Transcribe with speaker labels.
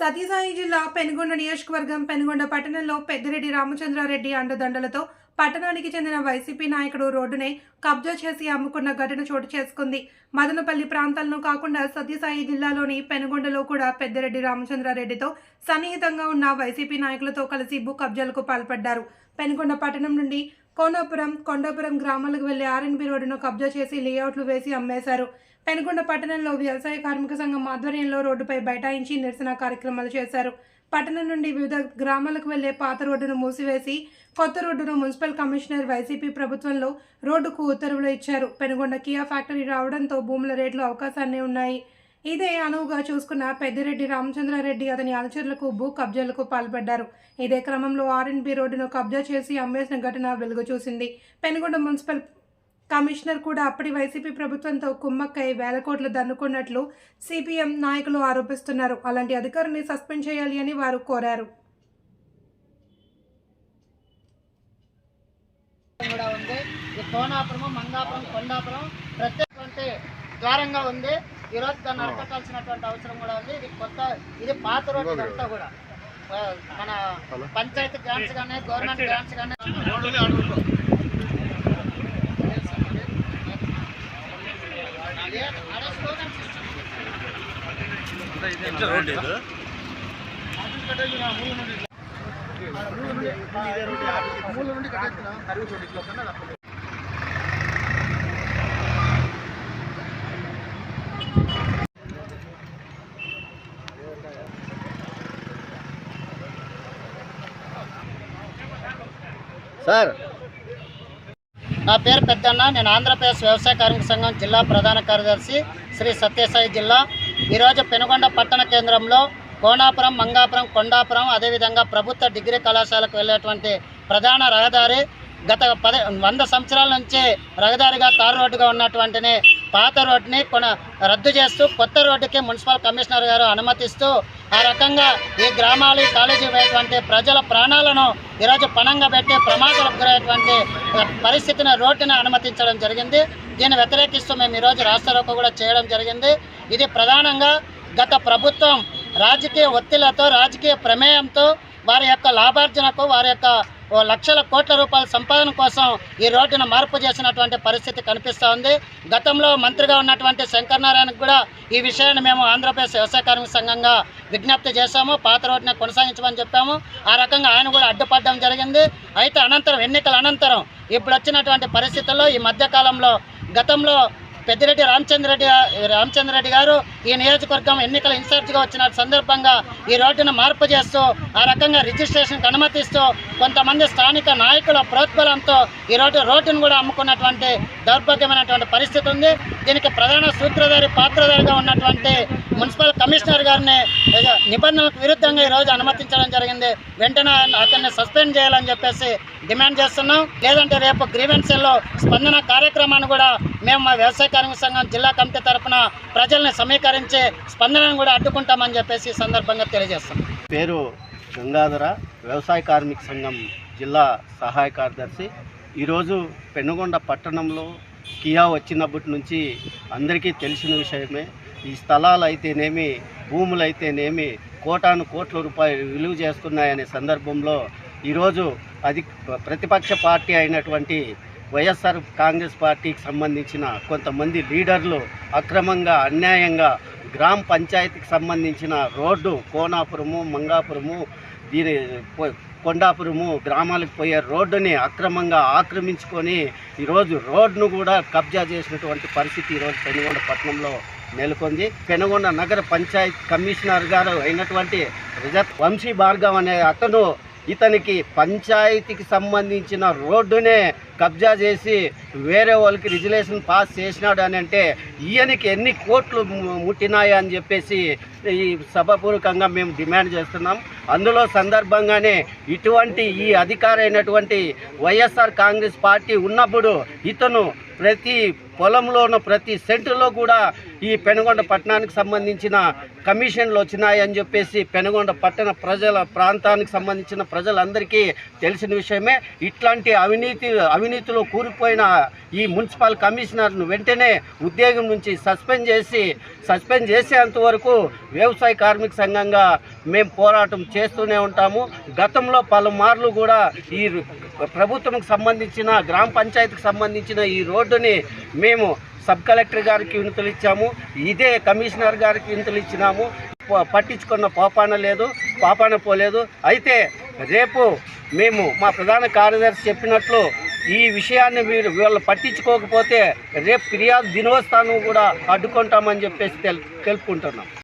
Speaker 1: సతీసాయి జిల్లా పెనుగొండ నియోజకవర్గం పెనుగొండ పట్టణంలో పెద్దిరెడ్డి రామచంద్రారెడ్డి అండదండలతో పట్టణానికి చెందిన వైసీపీ నాయకుడు రోడ్డునే కబ్జా చేసి అమ్ముకున్న ఘటన చోటు చేసుకుంది. మదనపల్లి ప్రాంతాలను కాకుండా సత్యసాయి జిల్లాలోని పెనుగొండలో కూడా పెద్దిరెడ్డి రామచంద్రారెడ్డితో సన్నిహితంగా ఉన్న వైసీపీ నాయకులతో కలిసి భూ కబ్జాలకు పాల్పడ్డారు. పెనుగొండ పట్టణం నుండి కోనాపురం కొండాపురం గ్రామాలకు వెళ్ళే ఆర్ఎన్బి రోడ్డును కబ్జా చేసి లేఅవుట్లు వేసి అమ్మేశారు. పెనుకొండ పట్టణంలో వ్యవసాయ కార్మిక సంఘం ఆధ్వర్యంలో రోడ్డుపై బైఠాయించి నిరసన కార్యక్రమాలు చేశారు. పట్టణం నుండి వివిధ గ్రామాలకు వెళ్ళే పాత రోడ్డును మూసివేసి కొత్త రోడ్డును మున్సిపల్ కమిషనర్ వైసీపీ ప్రభుత్వంలో రోడ్డుకు ఉత్తర్వులు ఇచ్చారు. పెనుగొండ కియా ఫ్యాక్టరీ రావడంతో భూముల రేట్లు అవకాశాన్ని ఉన్నాయి. ఇదే అనువుగా చూసుకున్న పెద్దిరెడ్డి రామచంద్రారెడ్డి అతని అనుచరులకు భూ కబ్జాలకు పాల్పడ్డారు. ఇదే క్రమంలో ఆర్ఎన్బి రోడ్డును కబ్జా చేసి అమ్మేసిన ఘటన వెలుగు చూసింది. పెనుగొండ మున్సిపల్ కమిషనర్ కూడా అప్పటి వైసీపీ ప్రభుత్వంతో కుమ్మక్కై వేల కోట్లు దన్నుకున్నట్లు సిపిఎం నాయకులు ఆరోపిస్తున్నారు. అలాంటి అధికారిని సస్పెండ్ చేయాలి అని వారు కోరారు.
Speaker 2: కూడా ఉంది. కోనాపురం మంగాపురం కొండాపురం ద్వారంగా ఉంది. ఈ రోజు దాన్ని అరికట్టాల్సినటువంటి అవసరం కూడా ఉంది. ఇది కొత్త ఇది పాత రోడ్డు ఇదంతా కూడా. మన పంచాయతీ గ్రాంట్స్ కానీ గవర్నమెంట్ గ్రాంట్స్ కానీ అదే అదే స్లోగన్స్ ఇస్తున్నాం.
Speaker 3: సార్.
Speaker 2: నా పేరు పెద్దన్న. నేను ఆంధ్రప్రదేశ్ వ్యవసాయ కార్మిక సంఘం జిల్లా ప్రధాన కార్యదర్శి శ్రీ సత్యసాయి జిల్లా. ఈరోజు పెనుగొండ పట్టణ కేంద్రంలో కోనాపురం మంగాపురం కొండాపురం అదేవిధంగా ప్రభుత్వ డిగ్రీ కళాశాలకు వెళ్ళేటువంటి ప్రధాన రహదారి గత పది వంద సంవత్సరాల నుంచి రహదారిగా తారు రోడ్డుగా ఉన్నటువంటిని పాత రోడ్డుని కొన రద్దు చేస్తూ కొత్త రోడ్డుకి మున్సిపల్ కమిషనర్ గారు అనుమతిస్తూ ఆ రకంగా ఈ గ్రామాలు కాలేజీ ప్రజల ప్రాణాలను ఈరోజు పణంగా పెట్టి ప్రమాదాలకు గురైనటువంటి పరిస్థితిని రోడ్డును అనుమతించడం జరిగింది. దీన్ని వ్యతిరేకిస్తూ మేము ఈరోజు రాష్ట్ర కూడా చేయడం జరిగింది. ఇది ప్రధానంగా గత ప్రభుత్వం రాజకీయ ఒత్తిళ్ళతో రాజకీయ ప్రమేయంతో వారి యొక్క లాభార్జనకు వారి యొక్క ఓ లక్షల కోట్ల రూపాయల సంపాదన కోసం ఈ రోడ్డును మార్పు చేసినటువంటి పరిస్థితి కనిపిస్తూ ఉంది గతంలో మంత్రిగా ఉన్నటువంటి శంకరనారాయణకు కూడా ఈ విషయాన్ని మేము ఆంధ్రప్రదేశ్ వ్యవసాయ కార్మిక సంఘంగా విజ్ఞప్తి చేశాము. పాత రోడ్డుని కొనసాగించమని చెప్పాము. ఆ రకంగా ఆయన కూడా అడ్డుపడడం జరిగింది. అయితే అనంతరం ఎన్నికల అనంతరం ఇప్పుడు వచ్చినటువంటి పరిస్థితుల్లో ఈ మధ్యకాలంలో గతంలో పెద్దిరెడ్డి రామచంద్రరెడ్డి రామచంద్రరెడ్డి గారు ఈ నియోజకవర్గం ఎన్నికల ఇన్ఛార్జిగా వచ్చిన సందర్భంగా ఈ రోడ్డును మార్పు చేస్తూ ఆ రకంగా రిజిస్ట్రేషన్కి అనుమతిస్తూ కొంతమంది స్థానిక నాయకుల ప్రోత్బలంతో ఈ రోడ్డు రోడ్డును కూడా అమ్ముకున్నటువంటి దౌర్భాగ్యమైనటువంటి పరిస్థితి ఉంది. దీనికి ప్రధాన సూత్రధారి పాత్రధారిగా ఉన్నటువంటి మున్సిపల్ కమిషనర్ గారిని నిబంధనలకు విరుద్ధంగా ఈరోజు అనుమతించడం జరిగింది. వెంటనే అతన్ని సస్పెండ్ చేయాలని చెప్పేసి డిమాండ్ చేస్తున్నాం. లేదంటే రేపు గ్రీవెన్సీల్లో స్పందన కార్యక్రమాన్ని కూడా మేము మా వ్యవసాయ కార్మిక సంఘం జిల్లా కమిటీ తరఫున ప్రజల్ని సమీకరించే స్పందనను కూడా అడ్డుకుంటామని చెప్పేసి సందర్భంగా తెలియజేస్తాం
Speaker 3: పేరు గంగాధర వ్యవసాయ కార్మిక సంఘం జిల్లా సహాయ కార్యదర్శి. ఈరోజు పెనుగొండ పట్టణంలో కియా వచ్చినప్పటి నుంచి అందరికీ తెలిసిన విషయమే. ఈ స్థలాలు అయితేనేమి భూములు అయితేనేమి కోటాను కోట్ల రూపాయలు విలువ చేస్తున్నాయనే సందర్భంలో ఈరోజు అది ప్రతిపక్ష పార్టీ అయినటువంటి వైఎస్ఆర్ కాంగ్రెస్ పార్టీకి సంబంధించిన కొంతమంది లీడర్లు అక్రమంగా అన్యాయంగా గ్రామ పంచాయతీకి సంబంధించిన రోడ్డు కోనాపురము మంగాపురము దీని కొండాపురము గ్రామాలకు పోయే రోడ్డుని అక్రమంగా ఆక్రమించుకొని ఈరోజు రోడ్డును కూడా కబ్జా చేసినటువంటి పరిస్థితి ఈరోజు పెనుగొండ పట్టణంలో నెలకొంది. పెనుగొండ నగర పంచాయత్ కమిషనర్ గారు అయినటువంటి రిజత్ వంశీ భార్గవ్ అనే అతను ఇతనికి పంచాయతీకి సంబంధించిన రోడ్డునే కబ్జా చేసి వేరే వాళ్ళకి రిజర్వేషన్ పాస్ చేసినాడు అని అంటే ఈయనకి ఎన్ని కోట్లు ముట్టినాయా అని చెప్పేసి ఈ సభపూర్వకంగా మేము డిమాండ్ చేస్తున్నాం. అందులో సందర్భంగానే ఇటువంటి ఈ అధికారైనటువంటి వైఎస్ఆర్ కాంగ్రెస్ పార్టీ ఉన్నప్పుడు ఇతను ప్రతి పొలంలో ఉన్న ప్రతి సెంటులో కూడా ఈ పెనుగొండ పట్టణానికి సంబంధించిన కమిషన్లు వచ్చినాయని చెప్పేసి పెనుగొండ పట్టణ ప్రజల ప్రాంతానికి సంబంధించిన ప్రజలందరికీ తెలిసిన విషయమే. ఇట్లాంటి అవినీతి అవినీతిలో కూరుకుపోయిన ఈ మున్సిపల్ కమిషనర్ను వెంటనే ఉద్యోగం నుంచి సస్పెండ్ చేసి సస్పెండ్ చేసేంత వరకు వ్యవసాయ కార్మిక సంఘంగా మేము పోరాటం చేస్తూనే ఉంటాము. గతంలో పలుమార్లు కూడా ఈ ప్రభుత్వంకు సంబంధించిన గ్రామ పంచాయతీకి సంబంధించిన ఈ రోడ్డుని మేము సబ్ కలెక్టర్ గారికి వినతులు ఇచ్చాము. ఇదే కమిషనర్ గారికి వినతులు ఇచ్చినాము. పట్టించుకున్న పాపాన లేదు పాపాన పోలేదు. అయితే రేపు మేము మా ప్రధాన కార్యదర్శి చెప్పినట్లు ఈ విషయాన్ని మీరు వీళ్ళు పట్టించుకోకపోతే రేపు ఫిర్యాదు దినోత్సవం కూడా అడ్డుకుంటామని చెప్పేసి తెలు తెలుపుకుంటున్నాం.